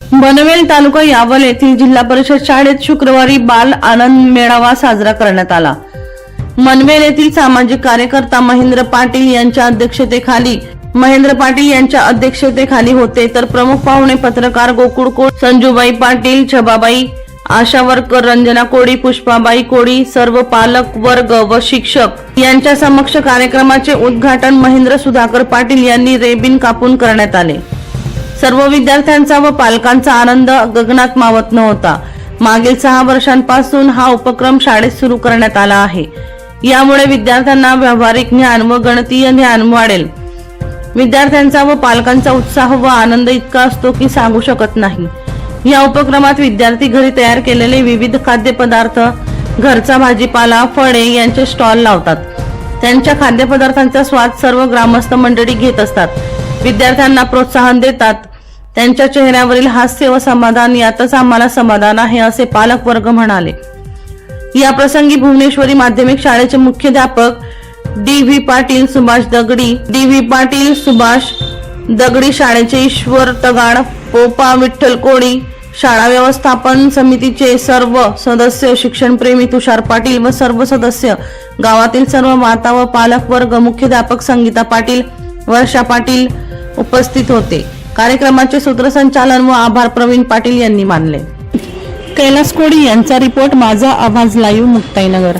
बनवेल तालुका यावल येथील जिल्हा परिषद शाळेत शुक्रवारी बाल आनंद मेळावा साजरा करण्यात आला. मनवेल येथील सामाजिक कार्यकर्ता महेंद्र पाटील यांच्या अध्यक्षतेखाली महेंद्र पाटील यांच्या अध्यक्षतेखाली होते तर प्रमुख पाहुणे पत्रकार गोकुळको संजूबाई पाटील छबाबाई आशा वर्कर रंजना कोडी पुष्पाबाई कोडी सर्व पालक वर्ग व शिक्षक यांच्या समक्ष कार्यक्रमाचे उद्घाटन महेंद्र सुधाकर पाटील यांनी रेबिन कापून करण्यात आले. सर्व विद्यार्थ्यांचा व पालकांचा आनंद गगनात मावत नव्हता. मागील सहा वर्षांपासून हा उपक्रम शाळेत सुरू करण्यात आला आहे. यामुळे विद्यार्थ्यांना व्यावहारिक ज्ञान व गणतीय ज्ञान वाढेल. विद्यार्थ्यांचा व पालकांचा उत्साह व आनंद इतका असतो की सांगू शकत नाही. या उपक्रमात विद्यार्थी घरी तयार केलेले विविध खाद्यपदार्थ घरचा भाजीपाला फळे यांचे स्टॉल लावतात. त्यांच्या खाद्यपदार्थांचा स्वाद सर्व ग्रामस्थ मंडळी घेत असतात. विद्यार्थ्यांना प्रोत्साहन देतात. त्यांच्या चेहऱ्यावरील हास्य व समाधान यातच आम्हाला समाधान आहे असे पालक वर्ग म्हणाले. या प्रसंगी भुवनेश्वरी माध्यमिक शाळेचे मुख्याध्यापक डी व्ही पाटील सुभाष दगडी डी व्ही पाटील सुभाष दगडी शाळेचे ईश्वर तगाड पोपा विठ्ठल कोळी शाळा व्यवस्थापन समितीचे सर्व सदस्य शिक्षणप्रेमी तुषार पाटील व सर्व सदस्य गावातील सर्व माता व पालक वर्ग मुख्याध्यापक संगीता पाटील वर्षा पाटील उपस्थित होते. कार्यक्रमाचे सूत्रसंचालन व आभार प्रवीण पाटील यांनी मानले. कैलास कोडी यांचा रिपोर्ट माझा आवाज लाईव्ह मुक्ताईनगर.